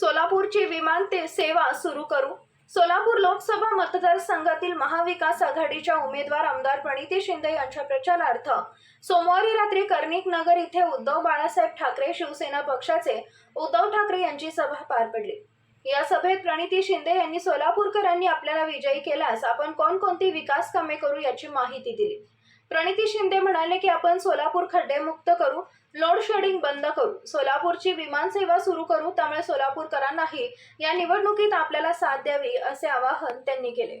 सोलापूरची विमानते सेवा सुरू करू. सोलापूर लोकसभा मतदारसंघातील महाविकास आघाडीच्या उमेदवार आमदार प्रणिती शिंदे यांच्या प्रचारार्थ सोमवारी रात्री कर्णिक नगर इथे उद्धव बाळासाहेब ठाकरे शिवसेना पक्षाचे उद्धव ठाकरे यांची सभा पार पडली. या सभेत प्रणिती शिंदे यांनी सोलापूरकरांनी आपल्याला विजयी केल्यास आपण कोणकोणती विकास कामे करू याची माहिती दिली. प्रणिती शिंदे म्हणाले की आपण सोलापूर खड्डेमुक्त करू लोड शेडिंग बंद करू सोलापूरची विमानसेवा सुरू करू त्यामुळे सोलापूरकरांनाही या निवडणुकीत आपल्याला साथ द्यावी असे आवाहन त्यांनी केले.